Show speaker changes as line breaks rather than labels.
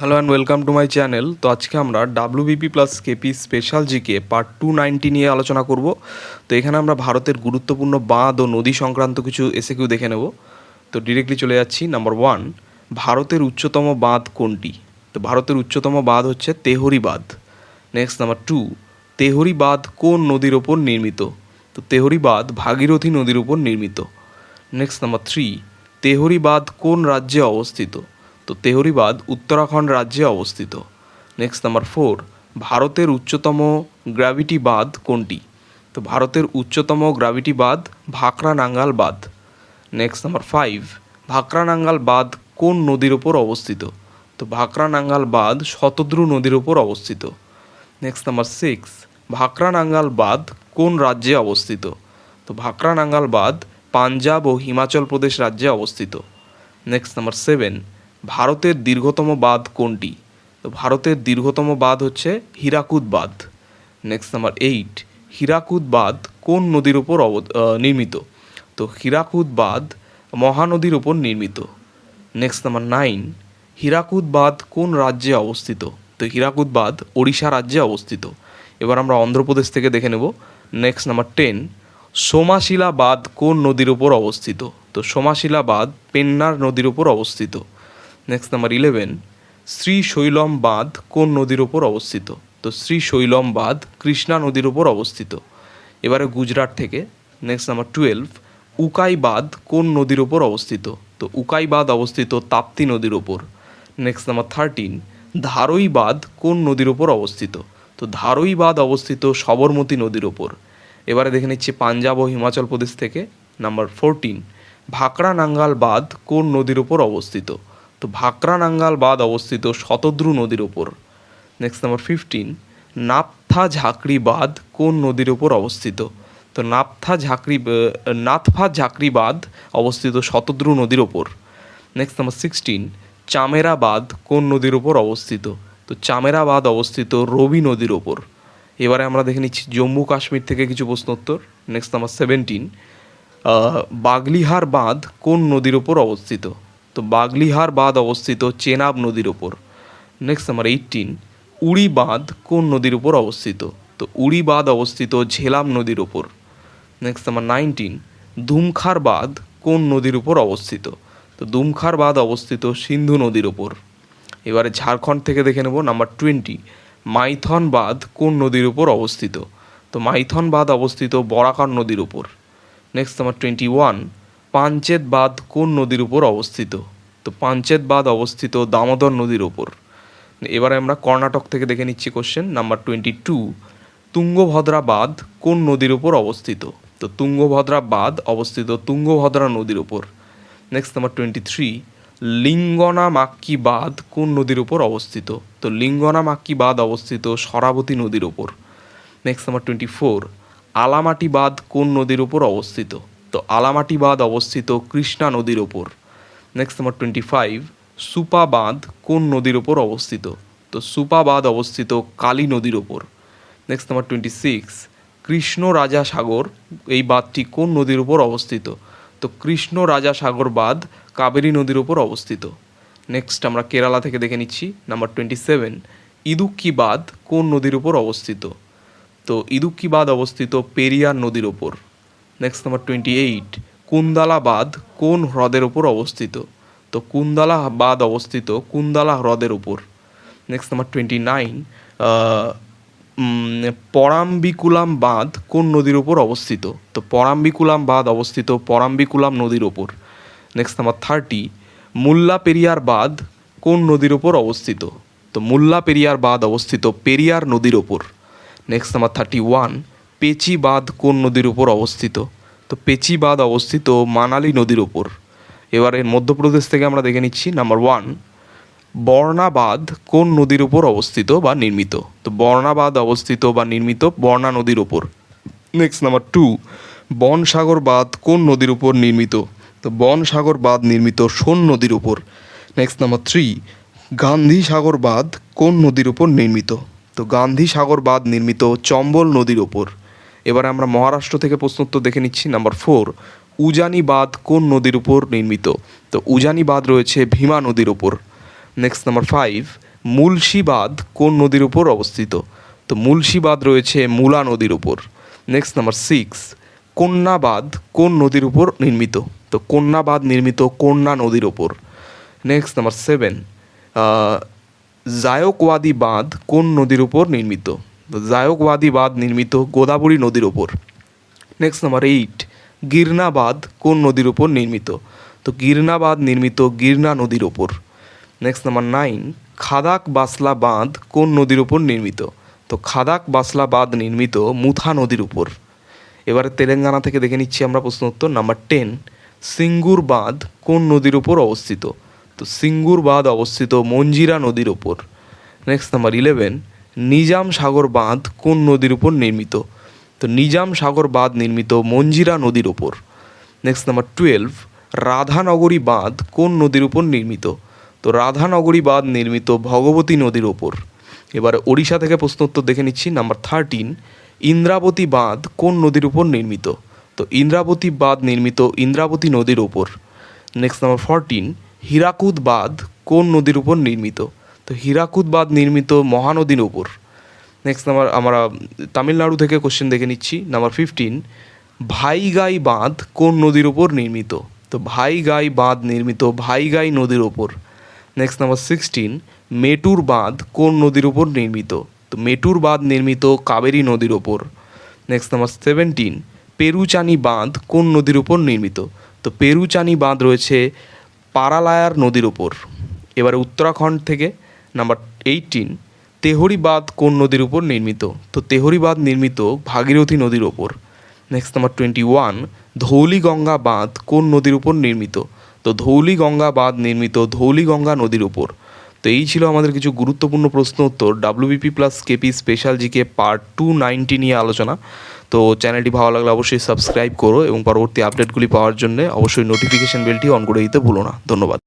Hello and welcome to my channel তো আজকে আমরা WBP plus KP special GK part two ninety নিয়ে আলোচনা করব। তো এখানে আমরা ভারতের গুরুত্বপূর্ণ বাঁধ ও নদী সংক্রান্ত কিছু এসে কিউ দেখে নেব। তো ডিরেক্টলি চলে যাচ্ছি। নাম্বার ওয়ান ভারতের উচ্চতম বাঁধ কোনটি? তো ভারতের উচ্চতম বাঁধ হচ্ছে তেহরি বাঁধ। নেক্সট নাম্বার টু তেহরি বাঁধ কোন নদীর ওপর নির্মিত? তো তেহরি বাঁধ ভাগীরথী নদীর ওপর নির্মিত। নেক্সট নাম্বার থ্রি তেহরি বাঁধ কোন রাজ্যে অবস্থিত? তো তেহরিবাদ উত্তরাখণ্ড রাজ্যে অবস্থিত। নেক্সট নাম্বার ফোর ভারতের উচ্চতম গ্র্যাভিটি বাঁধ কোনটি? তো ভারতের উচ্চতম গ্র্যাভিটি বাঁধ ভাকরা নাঙ্গাল বাঁধ next number five Bhakra Nangal বাঁধ কোন নদীর ওপর অবস্থিত? তো ভাকরা নাঙ্গাল বাঁধ শতদ্রু নদীর ওপর অবস্থিত। Next number six Bhakra Nangal বাঁধ কোন রাজ্যে অবস্থিত? তো ভাকরা নাঙ্গাল বাঁধ পাঞ্জাব ও হিমাচল প্রদেশ রাজ্যে অবস্থিত। নেক্সট নাম্বার সেভেন ভারতের দীর্ঘতম বাঁধ কোনটি? তো ভারতের দীর্ঘতম বাঁধ হচ্ছে হীরাকুদ বাঁধ। নেক্সট নাম্বার এইট হীরাকুদ বাঁধ কোন নদীর ওপর অব নির্মিত? তো হীরাকুদ বাঁধ মহানদীর ওপর নির্মিত। নেক্সট নাম্বার নাইন হীরাকুদ বাঁধ কোন রাজ্যে অবস্থিত? তো হীরাকুদ বাঁধ ওড়িশা রাজ্যে অবস্থিত। এবার আমরা অন্ধ্রপ্রদেশ থেকে দেখে নেব। নেক্সট নাম্বার টেন সোমাশিলা বাঁধ কোন নদীর ওপর অবস্থিত? তো সোমাশিলা বাঁধ পেন্নার নদীর ওপর অবস্থিত। নেক্সট নাম্বার ইলেভেন শ্রীশৈলম বাঁধ কোন নদীর ওপর অবস্থিত? তো শ্রীশৈলম বাঁধ কৃষ্ণা নদীর ওপর অবস্থিত। এবারে গুজরাট থেকে নেক্সট নাম্বার টুয়েলভ উকাই বাঁধ কোন নদীর ওপর অবস্থিত? তো উকাই বাঁধ অবস্থিত তাপ্তি নদীর ওপর নেক্সট নাম্বার থার্টিন ধারই বাঁধ কোন নদীর ওপর অবস্থিত? তো ধারই বাঁধ অবস্থিত সবরমতী নদীর ওপর এবারে দেখে নিচ্ছি পাঞ্জাব ও হিমাচল প্রদেশ থেকে নাম্বার ফোরটিন ভাকড়া নাঙ্গাল বাঁধ কোন নদীর ওপর অবস্থিত? তো ভাকরা নাঙ্গাল বাঁধ অবস্থিত শতদ্রু নদীর ওপর। Next number fifteen Naptha Jhakri বাঁধ কোন নদীর ওপর অবস্থিত? তো নাপথা ঝাঁকড়ি নাথফা ঝাঁকড়ি বাঁধ অবস্থিত শতদ্রু নদীর ওপর। নেক্সট নাম্বার সিক্সটিন চামেরা বাঁধ কোন নদীর ওপর অবস্থিত? তো চামেরা বাঁধ অবস্থিত রবি নদীর ওপর। এবারে আমরা দেখে নিচ্ছি জম্মু কাশ্মীর থেকে কিছু প্রশ্নোত্তর নেক্সট নাম্বার সেভেন্টিন বাগলিহার বাঁধ কোন নদীর ওপর অবস্থিত? তো বাগলিহার বাঁধ অবস্থিত চেনাব নদীর ওপর নেক্সট নাম্বার এইটিন উড়ি বাঁধ কোন নদীর উপর অবস্থিত? তো উড়ি বাঁধ অবস্থিত ঝেলাম নদীর ওপর নেক্সট নাম্বার নাইনটিন ধুমখার বাঁধ কোন নদীর উপর অবস্থিত? তো দুমখার বাঁধ অবস্থিত সিন্ধু নদীর ওপর এবারে ঝাড়খণ্ড থেকে দেখে নেব নাম্বার টোয়েন্টি মাইথন বাঁধ কোন নদীর উপর অবস্থিত? তো মাইথন বাঁধ অবস্থিত বরাকার নদীর উপর। Next number twenty one Panchet বাঁধ কোন নদীর উপর অবস্থিত? তো পাঞ্চেত বাঁধ অবস্থিত দামোদর নদীর ওপর এবারে আমরা কর্ণাটক থেকে দেখে নিচ্ছি question number twenty two Tungabhadra বাঁধ কোন নদীর উপর অবস্থিত? তো তুঙ্গভদ্রা বাঁধ অবস্থিত তুঙ্গভদ্রা নদীর উপর। Next number twenty three Linganamakki বাঁধ কোন নদীর উপর অবস্থিত? তো লিঙ্গনা মাক্কি বাঁধ অবস্থিত সরাবতী নদীর উপর। Next number twenty four Almatti বাঁধ কোন নদীর উপর অবস্থিত? আলামাটি বাঁধ অবস্থিত কৃষ্ণা নদীর ওপর next number twenty five Supa বাঁধ কোন নদীর ওপর অবস্থিত? তো সুপা বাঁধ অবস্থিত কালী নদীর ওপর next number twenty six Krishna Raja Sagar, এই বাঁধটি কোন নদীর উপর অবস্থিত? তো কৃষ্ণ রাজা সাগর বাঁধ কাবেরী নদীর উপর অবস্থিত। নেক্সট আমরা কেরালা থেকে দেখে নিচ্ছি নাম্বার টোয়েন্টি সেভেন ইদুক্কি বাঁধ কোন নদীর উপর অবস্থিত? তো ইদুক্কি বাঁধ অবস্থিত পেরিয়ার নদীর ওপর next number twenty eight Kundala বাঁধ কোন হ্রদের ওপর অবস্থিত? তো কুন্দালা বাঁধ অবস্থিত কুন্দালা হ্রদের উপর। Next number twenty nine Parambikulam বাঁধ কোন নদীর ওপর অবস্থিত? তো পরাম্বিকুলাম বাঁধ অবস্থিত পরাম্বিকুলাম নদীর ওপর next number thirty Mulla Periyar বাঁধ কোন নদীর ওপর অবস্থিত? তো মুল্লা পেরিয়ার বাঁধ অবস্থিত পেরিয়ার নদীর ওপর next number thirty one Pechi বাঁধ কোন নদীর উপর অবস্থিত? তো পেচি বাঁধ অবস্থিত মানালি নদীর ওপর এবারে মধ্যপ্রদেশ থেকে আমরা দেখে নিচ্ছি নাম্বার ওয়ান বর্ণা বাঁধ কোন নদীর উপর অবস্থিত বা নির্মিত? তো বর্ণা বাঁধ অবস্থিত বা নির্মিত বর্ণা নদীর ওপর নেক্সট নাম্বার টু বনসাগর বাঁধ কোন নদীর উপর নির্মিত? তো বনসাগর বাঁধ নির্মিত সোন নদীর উপর। Next number three Gandhi Sagar বাঁধ কোন নদীর উপর নির্মিত? তো গান্ধী সাগর বাঁধ নির্মিত চম্বল নদীর ওপর এবারে আমরা মহারাষ্ট্র থেকে প্রশ্নোত্তর দেখে নিচ্ছি। নাম্বার ফোর উজানি বাঁধ কোন নদীর উপর নির্মিত? তো উজানি বাঁধ রয়েছে ভীমা নদীর ওপর নেক্সট নাম্বার ফাইভ মুলশিবাদ কোন নদীর উপর অবস্থিত? তো মুলশিবাদ রয়েছে মুলা নদীর উপর। নেক্সট নাম্বার সিক্স কন্যাবাদ কোন নদীর উপর নির্মিত? তো কন্যাবাদ নির্মিত কন্যা নদীর উপর। নেক্সট নাম্বার সেভেন জায়কওয়াদি বাঁধ কোন নদীর উপর নির্মিত? জায়কওয়াদি বাঁধ নির্মিত গোদাবরী নদীর ওপর। নেক্সট নাম্বার এইট গিরনাবাদ কোন নদীর ওপর নির্মিত? তো গিরনাবাদ নির্মিত গিরনা নদীর ওপর। নেক্সট নাম্বার নাইন খাদাক বাসলা বাঁধ কোন নদীর ওপর নির্মিত? তো খাদাক বাসলা বাঁধ নির্মিত মুথা নদীর উপর। এবারে তেলেঙ্গানা থেকে দেখে নিচ্ছি আমরা প্রশ্ন উত্তর নাম্বার টেন সিঙ্গুর বাঁধ কোন নদীর উপর অবস্থিত? তো সিঙ্গুর বাঁধ অবস্থিত মঞ্জিরা নদীর ওপর next number eleven Nizam Sagar বাঁধ কোন নদীর উপর নির্মিত? তো নিজাম সাগর বাঁধ নির্মিত মঞ্জিরা নদীর উপর। নেক্সট নাম্বার টুয়েলভ রাধানগরী বাঁধ কোন নদীর উপর নির্মিত? তো রাধানগরী বাঁধ নির্মিত ভগবতী নদীর ওপর এবারে ওড়িশা থেকে প্রশ্ন উত্তর দেখে নিচ্ছি নাম্বার থার্টিন ইন্দ্রাবতী বাঁধ কোন নদীর উপর নির্মিত? তো ইন্দ্রাবতী বাঁধ নির্মিত ইন্দ্রাবতী নদীর ওপর নেক্সট নাম্বার ফরটিন হীরাকুদ বাঁধ কোন নদীর উপর নির্মিত? তো হীরাকুদ বাঁধ নির্মিত মহানদীর ওপর নেক্সট নাম্বার আমরা তামিলনাড়ু থেকে কোশ্চেন দেখে নিচ্ছি। নাম্বার ফিফটিন ভাইগাই বাঁধ কোন নদীর ওপর নির্মিত? তো ভাইগাই বাঁধ নির্মিত ভাইগাই নদীর ওপর নেক্সট নাম্বার সিক্সটিন মেটুর বাঁধ কোন নদীর ওপর নির্মিত? তো মেটুর বাঁধ নির্মিত কাবেরী নদীর ওপর নেক্সট নাম্বার সেভেন্টিন পেরুচানি বাঁধ কোন নদীর ওপর নির্মিত? তো পেরুচানি বাঁধ রয়েছে পারালায়ার নদীর ওপর এবারে উত্তরাখণ্ড থেকে নাম্বার এইটিন তেহরি বাঁধ কোন নদীর উপর নির্মিত? তো তেহরি বাঁধ নির্মিত ভাগীরথী নদীর ওপর। Next number twenty one Dhauliganga বাঁধ কোন নদীর উপর নির্মিত? তো ধৌলিগঙ্গা বাঁধ নির্মিত ধৌলিগঙ্গা নদীর উপর। তো এই ছিল আমাদের কিছু গুরুত্বপূর্ণ প্রশ্ন উত্তর। WBP plus KP special GK part two ninety নিয়ে আলোচনা। তো চ্যানেলটি ভালো লাগলে অবশ্যই সাবস্ক্রাইব করো এবং পরবর্তী আপডেটগুলি পাওয়ার জন্য অবশ্যই নোটিফিকেশন বেলটি অন করে দিতে ভুলো না। ধন্যবাদ।